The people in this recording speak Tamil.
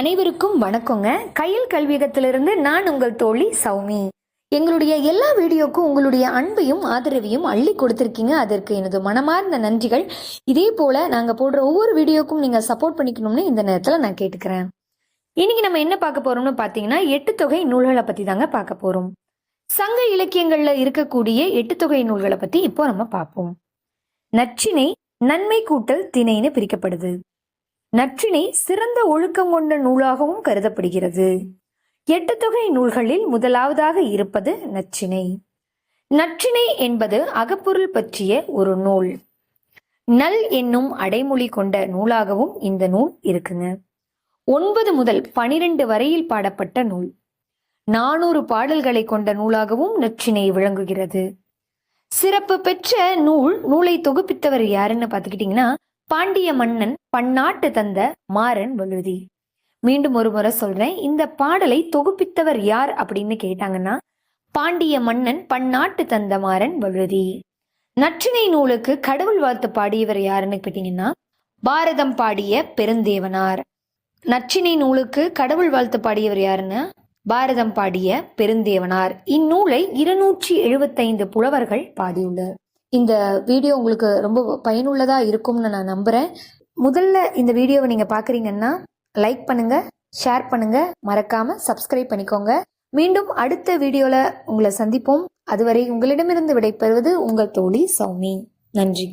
அனைவருக்கும் வணக்கங்க. கையில் கல்வியகத்திலிருந்து நான் உங்கள் தோழி சௌமி. எங்களுடைய எல்லா வீடியோக்கும் உங்களுடைய அன்பையும் ஆதரவையும் அள்ளி கொடுத்துருக்கீங்க. அதற்கு எனது மனமார்ந்த நன்றிகள். இதே போல நாங்கள் போடுற ஒவ்வொரு வீடியோக்கும் நீங்கள் சப்போர்ட் பண்ணிக்கணும்னு இந்த நேரத்தில் நான் கேட்டுக்கிறேன். இன்னைக்கு நம்ம என்ன பார்க்க போறோம்னு பார்த்தீங்கன்னா எட்டு தொகை நூல்களை பற்றி தாங்க பார்க்க போகிறோம் சங்க இலக்கியங்களில் இருக்கக்கூடிய எட்டு தொகை நூல்களை பற்றி இப்போ நம்ம பார்ப்போம். நச்சினை நன்மை கூட்டல் திணைன்னு பிரிக்கப்படுது. நற்றினை சிறந்த ஒழுக்கம் கொண்ட நூலாகவும் கருதப்படுகிறது. எட்டு தொகை நூல்களில் முதலாவதாக இருப்பது நச்சினை நற்றினை என்பது அகப்பொருள் பற்றிய ஒரு நூல். நல் என்னும் அடைமொழி கொண்ட நூலாகவும் இந்த நூல் இருக்குங்க. ஒன்பது முதல் பனிரெண்டு வரையில் பாடப்பட்ட நூல். நானூறு பாடல்களை கொண்ட நூலாகவும் நற்றினை விளங்குகிறது. சிறப்பு பெற்ற நூல் நூலை தொகுப்பித்தவர் யாருன்னு பார்த்துக்கிட்டிங்கன்னா பாண்டிய மன்னன் பன்னாட்டு தந்த மாறன் வழுதி. மீண்டும் ஒரு முறை சொல்றேன் இந்த பாடலை தொகுப்பித்தவர் யார் அப்படின்னு கேட்டாங்கன்னா பாண்டிய மன்னன் பன்னாட்டு தந்த மாறன் வழுதி. நற்றினை நூலுக்கு கடவுள் வாழ்த்து பாடியவர் யாருன்னு கேட்டீங்கன்னா பாரதம் பாடிய பெருந்தேவனார். நற்றினை நூலுக்கு கடவுள் வாழ்த்து பாடியவர் யாருன்னா பாரதம் பாடிய பெருந்தேவனார். இந்நூலை இருநூற்றி எழுபத்தைந்து புலவர்கள் பாடியுள்ளார் இந்த வீடியோ உங்களுக்கு ரொம்ப பயனுள்ளதா இருக்கும்னு நான் நம்புறேன். முதல்ல இந்த வீடியோவை நீங்க பாக்குறீங்கன்னா லைக் பண்ணுங்க ஷேர் பண்ணுங்க மறக்காம சப்ஸ்கிரைப் பண்ணிக்கோங்க. மீண்டும் அடுத்த வீடியோல உங்களை சந்திப்போம். அதுவரை உங்களிடமிருந்து விடைபெறுவது உங்கள் தோழி சௌமி. நன்றி.